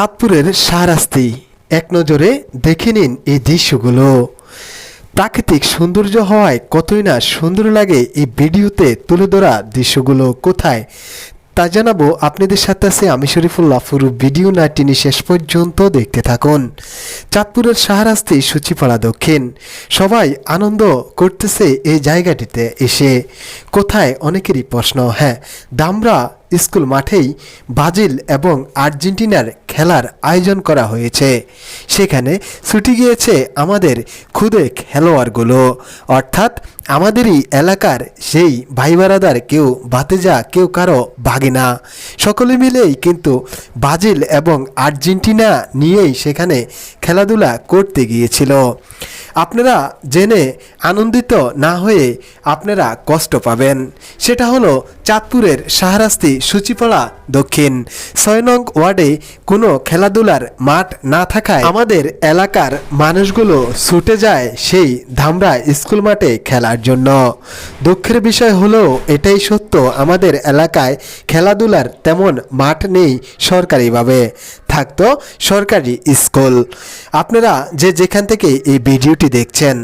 চাঁদপুরের শাহরাস্তি এক নজরে দেখে নিন এই দৃশ্যগুলো। প্রাকৃতিক সৌন্দর্য হওয়ায় কতই না সুন্দর লাগে এই ভিডিওতে তুলে ধরা দৃশ্যগুলো কোথায়? তা জানাব আপনাদের সাথে আছে আমি শরীফুল্লাহ পুরো ভিডিও নাইটিনি শেষ পর্যন্ত দেখতে থাকুন। চাঁদপুরের শাহরাস্তি সূচিপাড়া দক্ষিণ। সবাই আনন্দ করতেছে এই জায়গাটিতে এসে। কোথায়? অনেকেরই প্রশ্ন হ্যাঁ দামরা স্কুল মাঠেই ব্রাজিল এবং আর্জেন্টিনার খেলার আয়োজন করা হয়েছে। সেখানে ছুটি গিয়েছে আমাদের খুদে খেলোয়াড়গুলো। অর্থাৎ আমাদেরই এলাকার সেই ভাই বারাদার কেউ ভাতেজা, কেউ কারও ভাগিনা সকলে মিলেই কিন্তু ব্রাজিল এবং আর্জেন্টিনা নিয়েই সেখানে খেলাধুলা করতে গিয়েছিল। আপনারা জেনে আনন্দিত না হয়ে আপনারা কষ্ট পাবেন। সেটা হলো চাঁদপুরের শাহরাস্তি সূচিপাড়া দক্ষিণ। ছয় নং ওয়ার্ডে কোনো খেলাধুলার মাঠ না থাকায় আমাদের এলাকার মানুষগুলো ছুটে যায় সেই ধামরা স্কুল মাঠে খেলার জন্য। দুঃখের বিষয় হলো এটাই সত্য, আমাদের এলাকায় খেলাধুলার তেমন মাঠ নেই সরকারিভাবে। থাকতো সরকারি স্কুল। আপনারা যে যেখান থেকে এই ভিডিওটি দেখছেন,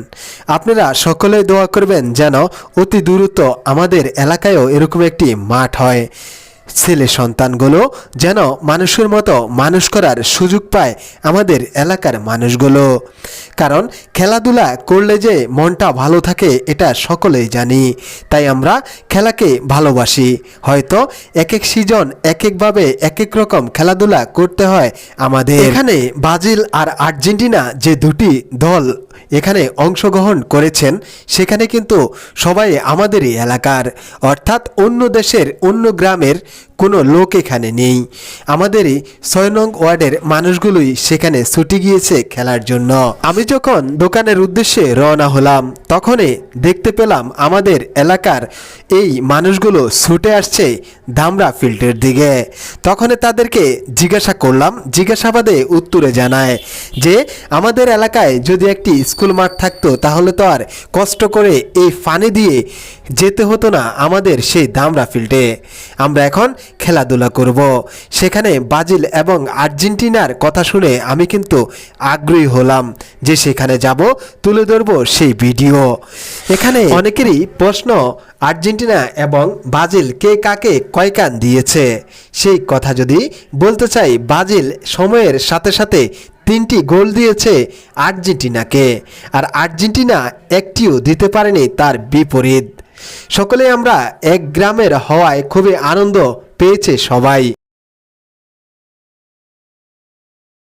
আপনারা সকলে দোয়া করবেন যেন অতি দ্রুত আমাদের এলাকায়ও এরকম একটি মাঠ হয়। ছেলে সন্তানগুলো যেন মানুষের মতো মানুষ করার সুযোগ পায় আমাদের এলাকার মানুষগুলো। কারণ খেলাধুলা করলে যে মনটা ভালো থাকে, এটা সকলেই জানি। তাই আমরা খেলাকে ভালোবাসি। হয়তো এক এক সিজন এক একভাবে এক এক রকম খেলাধুলা করতে হয় আমাদের। এখানে ব্রাজিল আর আর্জেন্টিনা যে দুটি দল এখানে অংশগ্রহণ করেছেন, সেখানে কিন্তু সবাই আমাদেরই এলাকার। অর্থাৎ অন্য দেশের, অন্য গ্রামের কোনো লোক এখানে নেই। আমাদেরই ছয় নং ওয়ার্ডের মানুষগুলোই সেখানে ছুটি গিয়েছে খেলার জন্য। আমি যখন দোকানের উদ্দেশ্যে রওনা হলাম, তখনই দেখতে পেলাম আমাদের এলাকার এই মানুষগুলো ছুটে আসছে ধামরা ফিল্ডের দিকে। তখন তাদেরকে জিজ্ঞাসা করলাম, জিজ্ঞাসাবাদে উত্তরে জানায় যে, আমাদের এলাকায় যদি একটি স্কুল মাঠ থাকতো, তাহলে তো আর কষ্ট করে এই ফানি দিয়ে যেতে হতো না আমাদের সেই দামরা ফিল্ডে। আমরা এখন খেলাধুলা করব। সেখানে ব্রাজিল এবং আর্জেন্টিনার কথা শুনে আমি কিন্তু আগ্রহী হলাম যে সেখানে যাব, তুলে ধরব সেই ভিডিও। এখানে অনেকেরই প্রশ্ন, আর্জেন্টিনা এবং ব্রাজিল কে কাকে কয় কান দিয়েছে? সেই কথা যদি বলতে চাই, ব্রাজিল সময়ের সাথে সাথে তিনটি গোল দিয়েছে আর্জেন্টিনাকে। আর আর্জেন্টিনা একটিও দিতে পারেনি তার বিপরীত। সকলে আমরা এক গ্রামের হওয়ায় খুবই আনন্দ পেয়েছে সবাই।